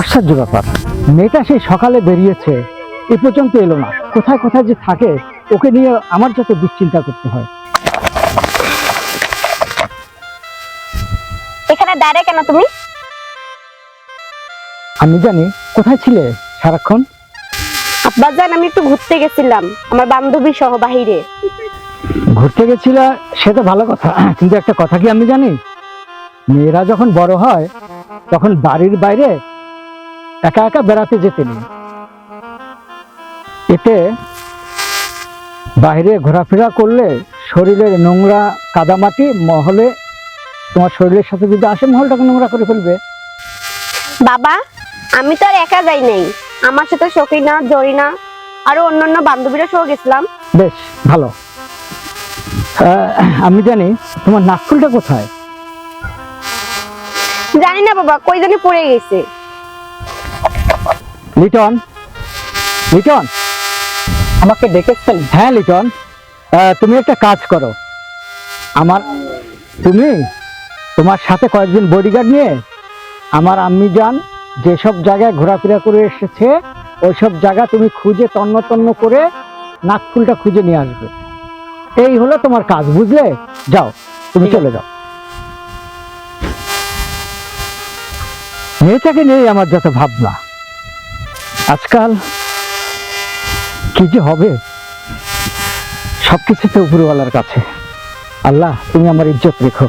আশ্চর্য ব্যাপার। মেয়েটা সেই সকালে বেরিয়েছে এ পর্যন্ত এলো না। কোথায় কোথায় যে থাকে ওকে নিয়ে আমার যত দুশ্চিন্তা করতে হয়। এখানে দাঁড়ায় কেন তুমি? আমি জানি কোথায় ছিলে সারাক্ষণ? আব্বাজান আমি একটু ঘুরতে গেছিলাম আমার বান্ধবী সহ বাহিরে। ঘুরতে গেছিল সে তো ভালো কথা। কিন্তু একটা কথা কি আমি জানি? মেয়েরা যখন বড় হয় তখন বাড়ির বাইরে একা একা বেড়াতে যেতে নেই। এতে বাইরে ঘোরাফেরা করলে শরীরের নোংরা কাদামাটি মহলে তোমার শরীরের সাথে যদি আসে মহলটাকে নোংরা করে ফেলবে। বাবা আমি তো আর একা যাই নাই। আমার সাথে সকিনা জরিনা আরও অন্যান্য বান্ধবীরা সহ গেছিলাম। বেশ ভালো। আমি জানি তোমার নাকফুলটা কোথায়? জানি না বাবা কই জানি পড়ে গেছে। লিটন? লিটন? আমাকে ডেকেছেন হ্যাঁ লিটন। তুমি একটা কাজ করো। আমার তুমি তোমার সাথে কয়েকজন বডিগার্ড নিয়ে আমার আম্মি যান যেসব জায়গায় ঘোরাফেরা করে এসেছে ওইসব জায়গা তুমি খুঁজে তন্ন তন্ন করে নাকফুলটা খুঁজে নিয়ে আসবে। এই হলো তোমার কাজ বুঝলে? যাও তুমি চলে যাও। মেয়েটাকে নিয়ে আমার যত ভাবনা। আজকাল কি যে হবে? সবকিছুতে উপরওয়ালার কাছে। আল্লাহ, তুমি আমার ইজ্জত রেখো।